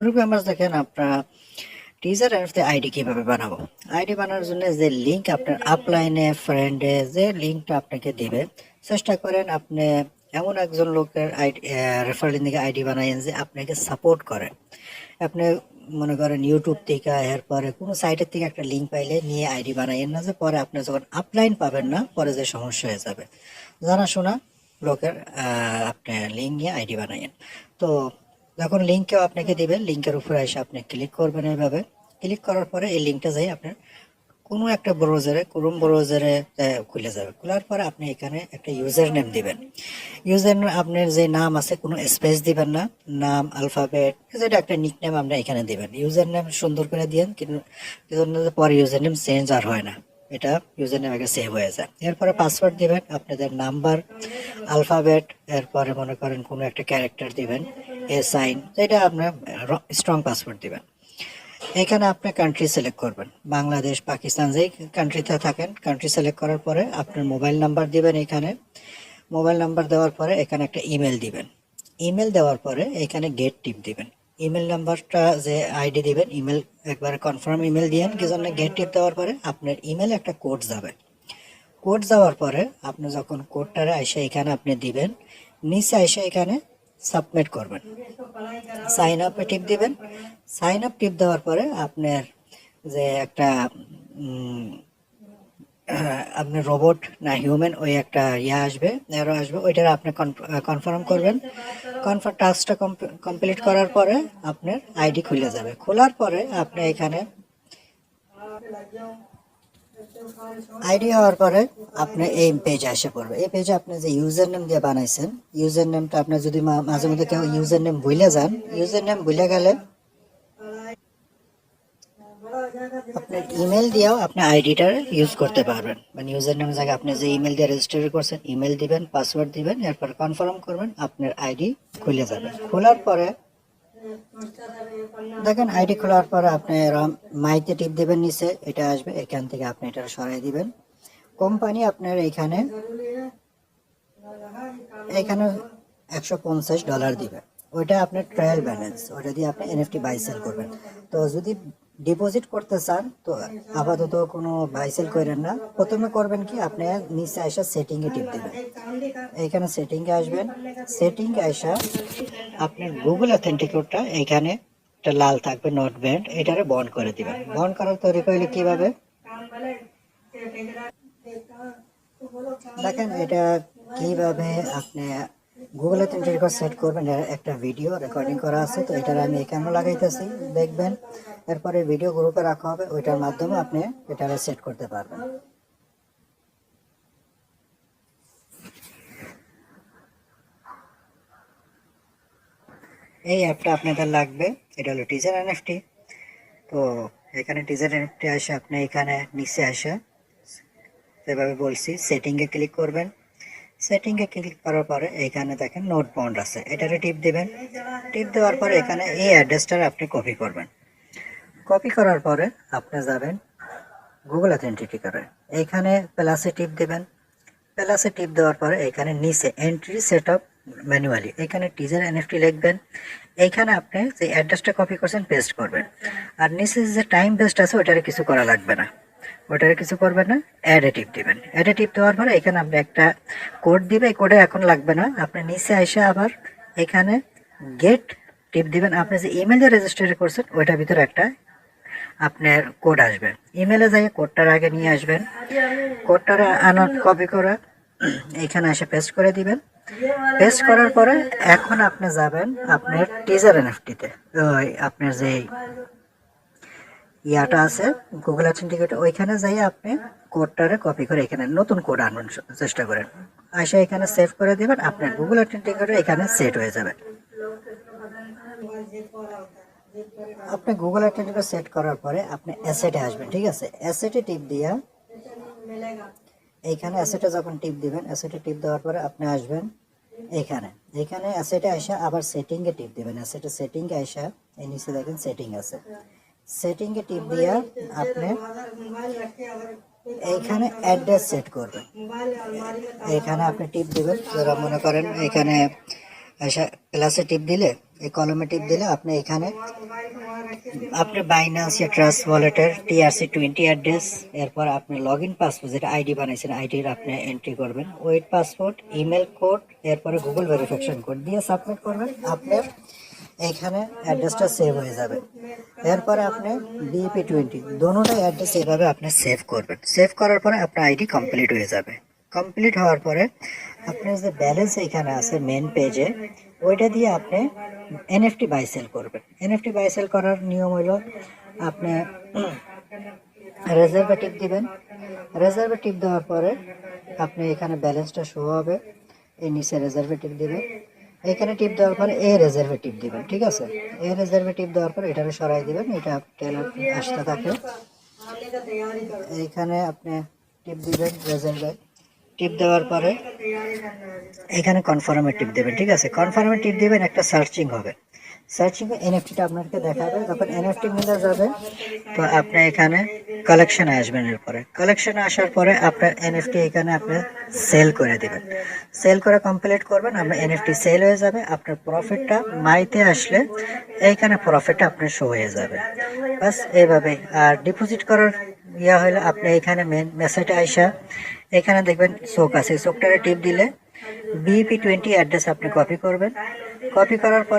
Members দেখেন আপনারা teaser NFT ID কীভাবে বানাবো? আইডি বানানোর জন্য যে লিংক আপনার আপলাইনে ফ্রেন্ডে যে লিংকটা আপনাকে দিবে, চেষ্টা করেন আপনি এমন একজন লোকের আইডি রেফারেল দিকে আইডি বানাইন যে আপনাকে সাপোর্ট করে। আপনি মনে করেন ইউটিউব থেকে, এরপরে কোনো সাইটের থেকে একটা লিঙ্ক পাইলে নিয়ে আইডি বানাইন না যে পরে আপনি যখন আপলাইন পাবেন না, পরে যে সমস্যা হয়ে যাবে। জানাশোনা লোকের আপনি লিঙ্ক নিয়ে আইডি বানাইন তো যখন লিঙ্কেও আপনাকে দিবে লিঙ্কের উপরে এসে আপনি ক্লিক করবেন এইভাবে। ক্লিক করার পরে এই লিঙ্কটা যাই আপনার কোনো একটা ব্রাউজারে ক্রোম ব্রাউজারে খুলে যাবে। খোলার পরে আপনি এখানে একটা ইউজার নেম দিবেন। ইউজার আপনার যে নাম আছে, কোনো স্পেস দিবেন না। নাম আলফাবেট যেটা একটা নিক নেম আপনি এখানে দিবেন। ইউজার নেম সুন্দর করে দিয়েন, কিন্তু পরে ইউজার নেম চেঞ্জ আর হয় না। এটা ইউজার নেম আগে সেভ হয়ে যায়। এরপরে পাসওয়ার্ড দিবেন, আপনাদের নাম্বার আলফাবেট এরপরে মনে করেন কোনো একটা ক্যারেক্টার দিবেন। এ সাইন, এটা আপনার স্ট্রং পাসওয়ার্ড দিবেন। এখানে আপনি কান্ট্রি সিলেক্ট করবেন। বাংলাদেশ, পাকিস্তান, যেই কান্ট্রিতে থাকেন কান্ট্রি সিলেক্ট করার পরে আপনার মোবাইল নাম্বার দিবেন এখানে। মোবাইল নাম্বার দেওয়ার পরে এখানে একটা ইমেল দিবেন। ইমেল দেওয়ার পরে এখানে গেট টিপ দিবেন। ইমেল নাম্বারটা যে আইডি দিবেন ইমেল একবারে কনফার্ম ইমেল দিয়েন, কি জন্য গেট টিপ দেওয়ার পরে আপনার ইমেলে একটা কোড যাবে। কোড যাওয়ার পরে আপনি যখন কোডটারে এসে এখানে আপনি দিবেন, নিচে এসে এখানে সাবমিট করবেন। সাইন আপে টিপ দিবেন। সাইন আপ টিপ দেওয়ার পরে আপনার যে একটা আপনার রোবট না হিউম্যান ওই একটা ইয়ে আসবে এরো আসবে, ওইটার আপনি কনফার্ম করবেন। কনফার্ম টাস্কটা কমপ্লিট করার পরে আপনার আইডি খুলে যাবে। খোলার পরে আপনি এখানে আইডি হওয়ার পরে আপনি এই পেজে এসে পড়বে। এই পেজে আপনি যে ইউজার নেম দিয়ে বানাইছেন ইউজার নেমটা আপনার যদি মাঝে মধ্যে কেউ ইউজার নেম ভুলে যান ইউজার নেম ভুলে গেলে আপনার ইমেল দিয়েও আপনি আইডিটা ইউজ করতে পারবেন। মানে ইউজার নেমের জায়গায় আপনি যে ইমেল দিয়ে রেজিস্টার করছেন ইমেল দিবেন পাসওয়ার্ড দিবেন, এরপর কনফার্ম করবেন, আপনার আইডি খুলে যাবে। খোলার পরে দেখেন আইডি খোলার পর আপনি মাইতে টিপ দেবেন নিচে, এটা আসবে, এখান থেকে আপনি এটা সরাই দিবেন। কোম্পানি আপনার এখানে এখানে একশো পঞ্চাশ ডলার দিবে। ওইটা আপনার ট্রায়াল ব্যালেন্স ওইটা দিয়ে আপনি এনএফটি বাই সেল করবেন। তো যদি ডিপোজিট করতে চান, তো আপাতত কোনো বাই সেল করেন না। প্রথমে করবেন কি, আপনি নিচে আসা সেটিংয়ে টিপ দেবেন। এইখানে সেটিংয়ে আসবেন। সেটিংয়ে আসা আপনার গুগল অথেন্টিকেটটা এখানে একটা লাল থাকবে নোট ব্যান্ড এটারে বন্ধ করে দিবেন। বন্ধ করার তৈরি করলে কীভাবে? দেখেন এটা কীভাবে আপনি গুগল অথেন্টিকেট সেট করবেন একটা ভিডিও রেকর্ডিং করা আছে, তো এটার আমি এখানে লাগাইতেছি, দেখবেন। এরপরে ভিডিও গ্রুপে রাখা হবে, ওইটার মাধ্যমে আপনি এটা সেট করতে পারবেন। এই অ্যাপটা আপনাদের লাগবে, এটা হলো টিজার এনএফটি তো এখানে টিজার এনএফটি আসে, আপনি এখানে নিচে আসে যেভাবে বলছি সেটিংয়ে ক্লিক করবেন। সেটিংয়ে ক্লিক করার পরে এখানে দেখেন নোট বন্ড আছে। এটারে টিপ দিবেন। টিপ দেওয়ার পরে এখানে এই অ্যাড্রেসটা আপনি কপি করবেন। কপি করার পরে আপনি যাবেন গুগল অথেন্টিকেটারে এইখানে প্লাসে টিপ দেবেন। প্লাসে টিপ দেওয়ার পরে এখানে নিচে এন্ট্রি সেট আপ ম্যানুয়ালি এখানে টিজার এনএফটি লিখবেন। এইখানে আপনি যে অ্যাড্রেসটা কপি করছেন পেস্ট করবেন। আর নিচে যে টাইম বেস্ট আছে ওটারে কিছু করা লাগবে না। ওটারে কিছু করবেন না অ্যাডে টিপ দিবেন। অ্যাডে টিপ দেওয়ার পরে এখানে আপনি একটা কোড দিবে এই কোডে এখন লাগবে না। আপনি নিচে এসে আবার এখানে গেট টিপ দিবেন। আপনি যে ইমেলে রেজিস্টার করছেন, ওইটার ভিতরে একটা আপনার কোড আসবে। ইমেলে যাই কোডটার আগে নিয়ে আসবেন। কোডটার আনার কপি করে এখানে এসে পেস্ট করে দিবেন। পেস্ট করার পরে এখন আপনি যাবেন আপনার টিজার এনএফটিতে ওই আপনার যে ইয়াটা আছে গুগল অথেন্টিকেট ওইখানে যাই আপনি কোডটারে কপি করে এখানে নতুন কোড আনবেন চেষ্টা করেন। আসে এখানে সেভ করে দিবেন, আপনার গুগল অথেন্টিকেটর এখানে সেট হয়ে যাবে। আপনি গুগল অ্যাটেন্ডেন্ট সেট করার পরে আপনি অ্যাসেটে আসবেন, ঠিক আছে? অ্যাসেটে টিপ দিয়া এইখানে অ্যাসেটে যখন টিপ দিবেন অ্যাসেটে টিপ দেওয়ার পরে আপনি আসবেন এখানে। এখানে অ্যাসেটে আসা আবার সেটিংয়ে টিপ দিবেন। অ্যাসেটে সেটিংয়ে আসা এই নিচে দেখেন সেটিং আছে। সেটিংয়ে টিপ দিয়া আপনি এইখানে অ্যাড্রেস সেট করবেন। এখানে আপনি টিপ দিবেন, যারা মনে করেন এখানে প্লাসে টিপ দিলে, এই কলমে টিপ দিলে আপনি এখানে আপনি বাইন্যান্স या ট্রাস্ট ওয়ালেটের টিআরসি টোয়েন্টি অ্যাড্রেস এরপর আপনি লগ ইন পাসপোর্ট যেটা আইডি বানাইছেন আইডির আপনি এন্ট্রি করবেন। ওয়েট পাসপোর্ট ইমেল কোড এরপরে গুগল ভেরিফিকেশন কোড দিয়ে সাবমিট করবেন। আপনি এখানে অ্যাড্রেসটা সেভ হয়ে যাবে। এরপরে আপনি বিপি টোয়েন্টি দোনোটাই অ্যাড্রেস এভাবে আপনি সেভ করবেন। সেভ করার পরে আপনার আইডি কমপ্লিট হয়ে যাবে। কমপ্লিট হওয়ার পরে আপনার যে ব্যালেন্স এখানে আছে মেন পেজে ওইটা দিয়ে আপনি এনএফটি বাই সেল করবেন। এনএফটি বাই সেল করার নিয়ম হলো আপনি রেজার্ভেটিভ দিবেন। রেজার্ভে রেজার্ভেটিভ দেওয়ার পরে আপনি এখানে ব্যালেন্সটা শো হবে। এই নিচে রেজার্ভেটিভ দিবেন। এখানে টিপ দেওয়ার পর এ রেজার্ভে টিপ দিবেন, ঠিক আছে? এ রেজার্ভে টিপ দেওয়ার পর এটা সরাই দিবেন, এটা টেলার আসতে থাকে। এইখানে আপনি টিপ দিবেন রেজার্ভে টিপ দেওয়ার পরে এখানে কনফার্মে টিপ দেবেন, ঠিক আছে? কনফার্মে টিপ দিবেন, একটা সার্চিং হবে। সার্চিং এ এনএফটিটা আপনাকে দেখাবে, যখন এনএফটি মিলে যাবে, তো আপনি এখানে কালেকশনে আসবেন এরপরে। কালেকশনে আসার পরে আপনার এনএফটি এখানে আপনি সেল করে দিবেন। সেল করে কমপ্লিট করবেন, আপনার এনএফটি সেল হয়ে যাবে, আপনার প্রফিটটা মাইতে আসলে এইখানে প্রফিটটা আপনার শো হয়ে যাবে। বাস এইভাবে আর ডিপোজিট করার ইয়া হলে আপনি এখানে মেন মেসেজে আইসা, এখানে দেখবেন চোখ আছে। চোখটারে টিপ দিলে বিপি টোয়েন্টি অ্যাড্রেস আপনি কপি করবেন। কপি করার পরে